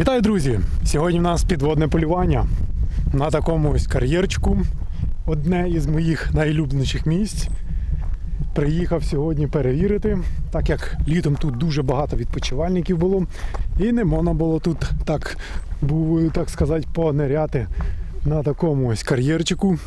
Вітаю, друзі! Сьогодні в нас підводне полювання на такому ось кар'єрчику. Одне із моїх найлюбленіших місць. Приїхав сьогодні перевірити, так як літом тут дуже багато відпочивальників було, і не можна було тут так, так сказати, пониряти на такому ось кар'єрчику.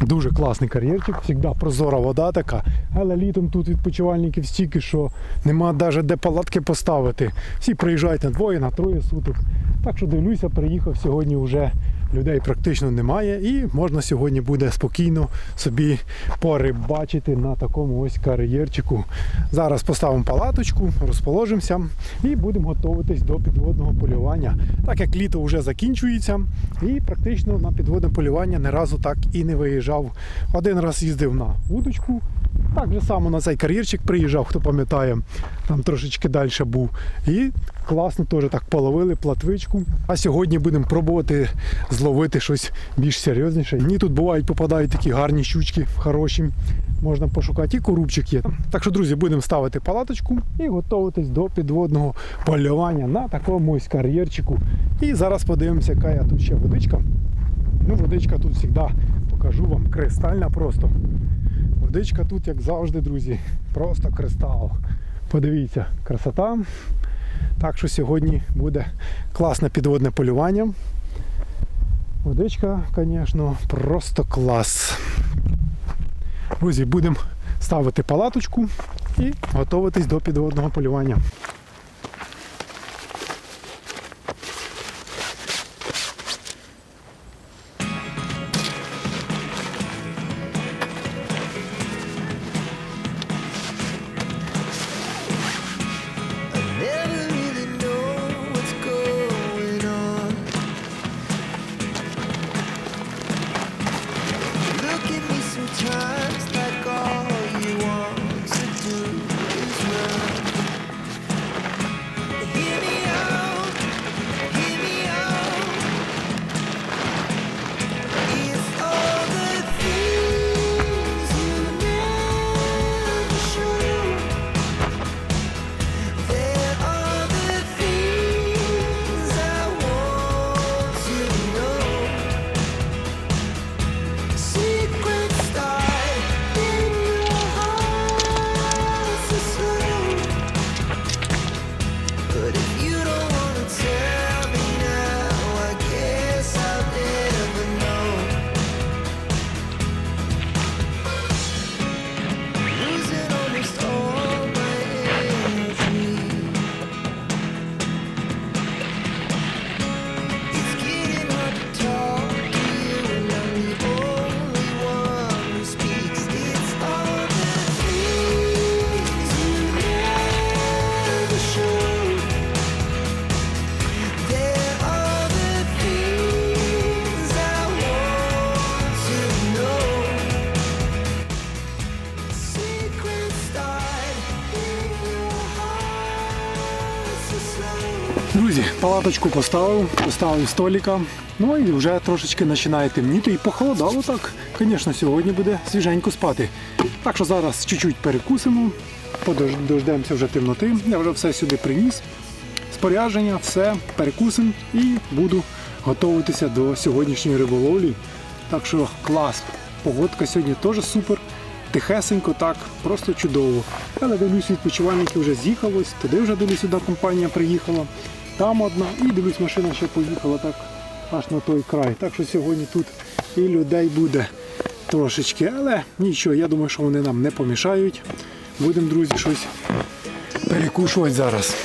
Дуже класний кар'єрчик, завжди прозора вода така, але літом тут відпочивальників стільки, що нема навіть де палатки поставити. Всі приїжджають на двоє, на троє суток. Так що дивлюся, приїхав сьогодні вже людей практично немає, і можна сьогодні буде спокійно собі порибачити на такому ось кар'єрчику. Зараз поставимо палаточку, розположимося і будемо готуватись до підводного полювання. Так як літо вже закінчується, і практично на підводне полювання не разу так і не виїжджав. Один раз їздив на удочку. Так же само на цей кар'єрчик приїжджав, хто пам'ятає, там трошечки далі був. І класно теж так половили платвичку. А сьогодні будемо пробувати зловити щось більш серйозніше. Мені тут бувають попадають такі гарні щучки, хороші. Можна пошукати, і корубчик є. Так що, друзі, будемо ставити палаточку і готуватись до підводного полювання на такому ось кар'єрчику. І зараз подивимося, яка я тут ще водичка. Ну, водичка тут завжди покажу вам кристальна просто. Водичка тут, як завжди, друзі, просто кристал. Подивіться, красота. Так що сьогодні буде класне підводне полювання. Водичка, звісно, просто клас. Друзі, будемо ставити палаточку і готуватись до підводного полювання. Друзі, палаточку поставив, поставив століка. Ну і вже трошечки починає темніти і похолодало так. Звісно, сьогодні буде свіженько спати. Так що зараз чуть-чуть перекусимо, подож- дождемося вже темноти. Я вже все сюди приніс. Спорядження, все, перекусимо і буду готуватися до сьогоднішньої риболовлі. Так що клас. Погодка сьогодні теж супер. Тихесенько, так, просто чудово. Але дивлюсь, відпочивальники вже з'їхалось, туди вже дивлюсь, сюди компанія приїхала. Там одна, і дивлюсь, машина ще поїхала так аж на той край. Так що сьогодні тут і людей буде трошечки. Але нічого, я думаю, що вони нам не помішають. Будемо, друзі, щось перекушувати зараз.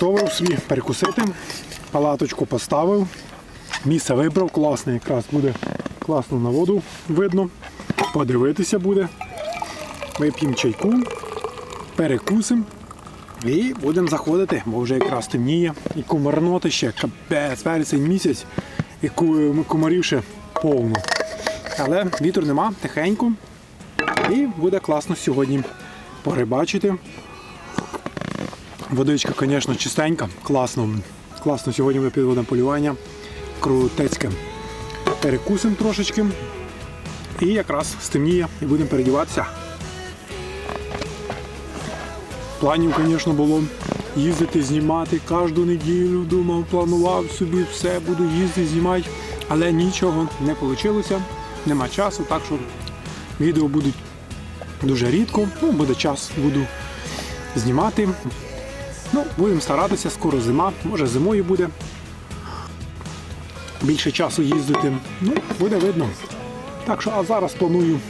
Приготовив собі перекусити, палаточку поставив, місце вибрав, класне, якраз буде класно на воду видно. Подивитися буде. Вип'ємо чайку, перекусимо і будемо заходити, бо вже якраз темніє. І кумарноти ще, капець, вересень місяць, і комарів ще повно. Але вітру нема, тихенько. І буде класно сьогодні порибачити. Водичка, звісно, чистенька, класно. Класно сьогодні буде підводне полювання. Крутецьке. Перекусимо трошечки. І якраз стемніє і будемо передіватися. Планів, звісно, було їздити, знімати кожну неділю. Думав, планував собі все, буду їздити, знімати. Але нічого не вийшло, нема часу, так що відео будуть дуже рідко. Ну, буде час, буду знімати. Ну, будемо старатися, скоро зима, може зимою буде. Більше часу їздити. Ну, буде видно. Так що, а зараз планую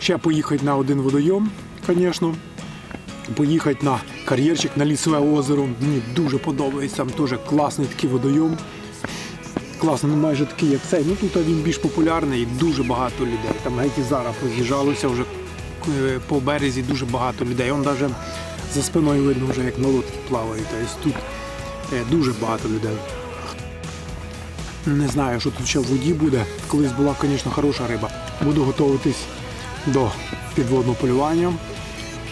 ще поїхати на один водойом, звісно. Поїхати на кар'єрчик на лісове озеро. Мені дуже подобається, там теж класний такий водойом. Класно, ну майже такий, як цей. Ну тут він більш популярний і дуже багато людей. Там геть і зараз роз'їжджалося вже е, по березі дуже багато людей. Он навіть за спиною видно вже як на лодці плавають. Тобто тут е, дуже багато людей. Не знаю, що тут ще в воді буде. Колись була, звісно, хороша риба. Буду готуватись до підводного полювання.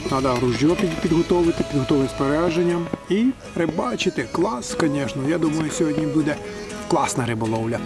Треба ружьо під- підготовити, підготовити спорядження і рибачити. Клас, звісно. Я думаю, сьогодні буде класна риболовля.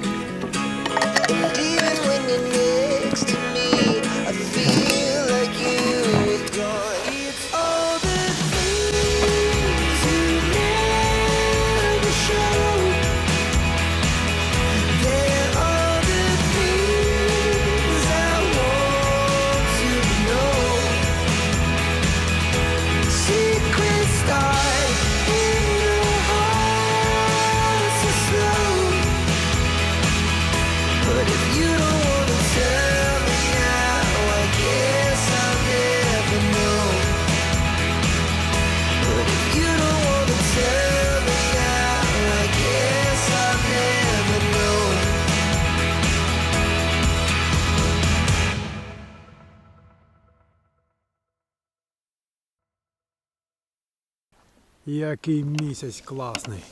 Який місяць класний.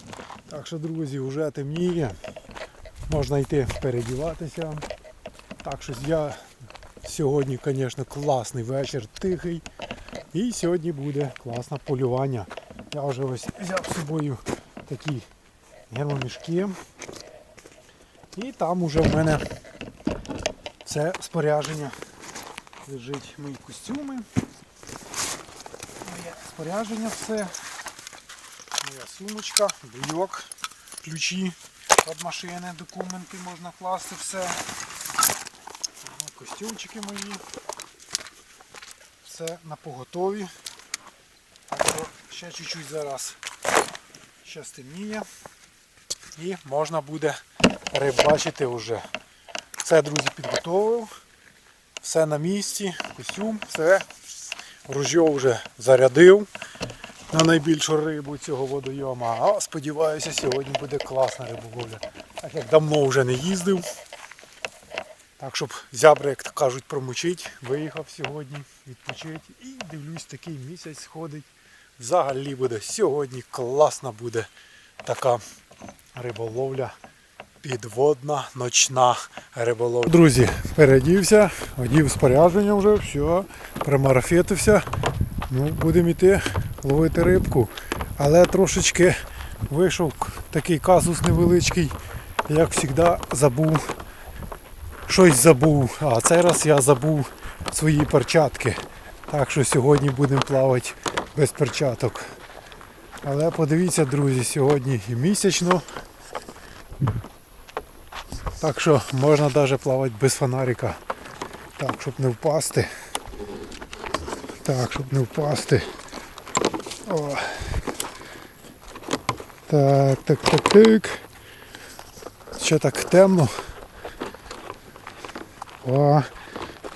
Так що, друзі, вже темніє. Можна йти передіватися. Так що я сьогодні, звісно, класний вечір, тихий. І сьогодні буде класне полювання. Я вже ось взяв з собою такі гермомішки. І там уже в мене все спорядження. Лежить мої костюми. Моє спорядження все. Сумочка, буйок, ключі від машини, документи можна класти все. Костюмчики мої. Все на поготові. Ще чуть-чуть зараз ще стемніє. І можна буде рибачити вже. Все, друзі, підготовив. Все на місці, костюм, все. Ружьо вже зарядив на найбільшу рибу цього водойома. А сподіваюся, сьогодні буде класна риболовля. Так як давно вже не їздив. Так, щоб зябри, як кажуть, промочить, виїхав сьогодні, відпочити. І дивлюсь, такий місяць сходить. Взагалі буде сьогодні класна буде така риболовля. Підводна ночна риболовля. Друзі, передівся, одів спорядження вже, все, примарафетився. Ну, будемо йти ловити рибку. Але трошечки вийшов такий казус невеличкий, як завжди забув. Щось забув. А цей раз я забув свої перчатки. Так що сьогодні будемо плавати без перчаток. Але подивіться, друзі, сьогодні і місячно. Так що можна навіть плавати без фонарика. Так, щоб не впасти. Так, щоб не впасти. О. Так, так, так, так. Ще так темно. О,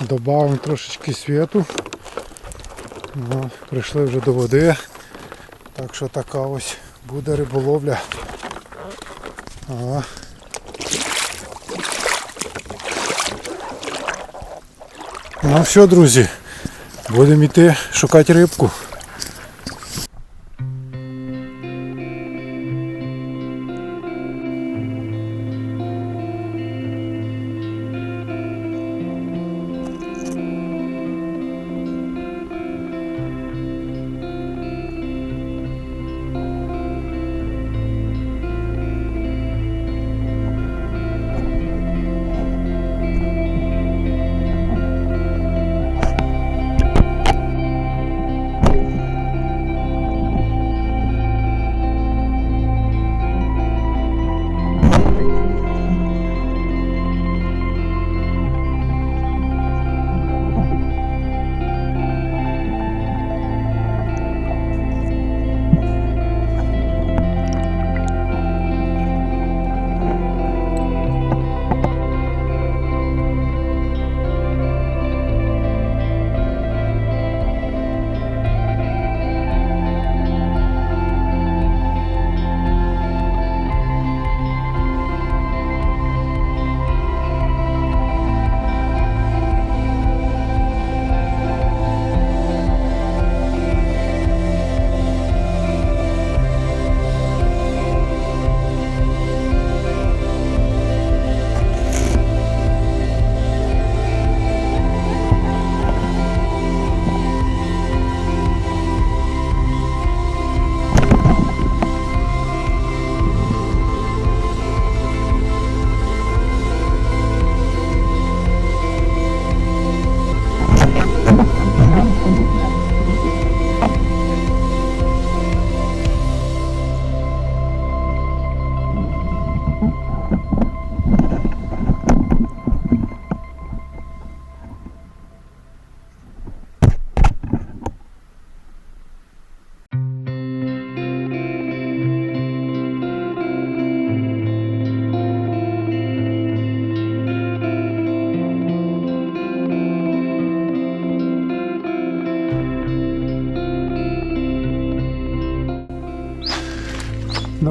добавимо трошечки світу. О, прийшли вже до води. Так що така ось буде риболовля. Ага. Ну все, друзі, будемо йти шукати рибку.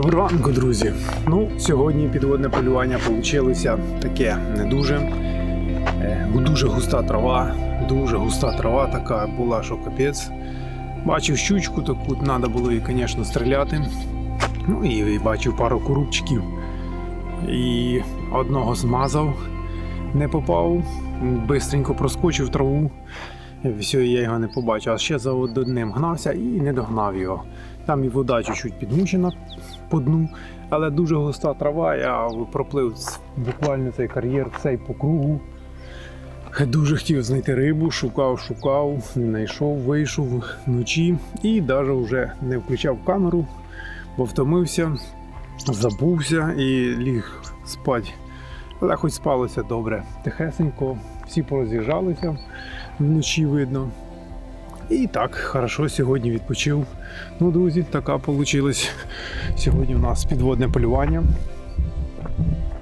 Доброго ранку, друзі. Ну, сьогодні підводне полювання вийшло таке не дуже. Е, Дуже густа трава, дуже густа трава така була, що капець. Бачив щучку, таку треба було її, звісно, стріляти. Ну і бачив пару корубчиків. І одного змазав, не попав, бистренько проскочив траву. Все, я його не побачив. А ще за одним гнався і не догнав його. Там і вода чуть-чуть підмучена по дну, але дуже густа трава. Я проплив буквально цей кар'єр цей по кругу. Дуже хотів знайти рибу, шукав, шукав, не знайшов, вийшов вночі і навіть вже не включав камеру, бо втомився, забувся і ліг спати. Але хоч спалося добре. Тихесенько, всі пороз'їжджалися вночі видно. І так, хорошо сьогодні відпочив. Ну, друзі, така вийшла. Сьогодні у нас підводне полювання.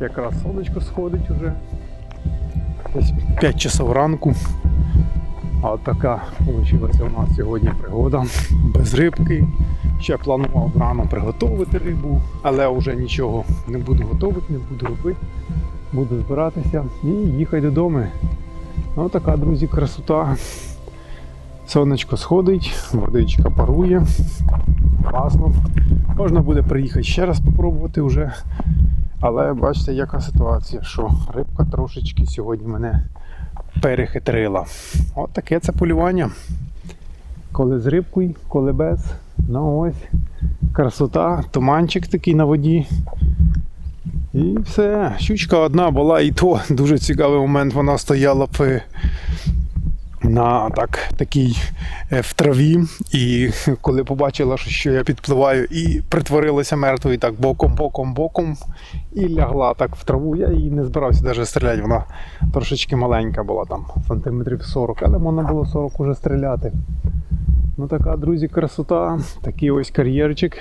Якраз сонечко сходить уже. Десь 5 часов ранку. А така вийшла у нас сьогодні пригода. Без рибки. Ще планував рано приготувати рибу, але вже нічого не буду готувати, не буду робити. Буду збиратися і їхати додому. Ну така, друзі, красота. Сонечко сходить, водичка парує. Класно. Можна буде приїхати ще раз спробувати вже. Але бачите, яка ситуація, що рибка трошечки сьогодні мене перехитрила. От таке це полювання. Коли з рибкою, коли без. Ну ось. Красота, туманчик такий на воді. І все. Щучка одна була, і то дуже цікавий момент. Вона стояла в, на так, такій е, в траві. І коли побачила, що- я підпливаю, і притворилася мертвою так боком, боком, боком, і лягла так в траву. Я її не збирався навіть стріляти. Вона трошечки маленька була там, сантиметрів 40, але можна було 40 уже стріляти. Ну така, друзі, красота, такий ось кар'єрчик.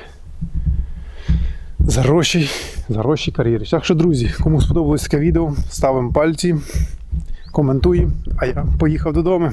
Зарощий, зарощий кар'єр. Так що, друзі, кому сподобалось таке відео, ставимо пальці, Коментує, а я поїхав додому.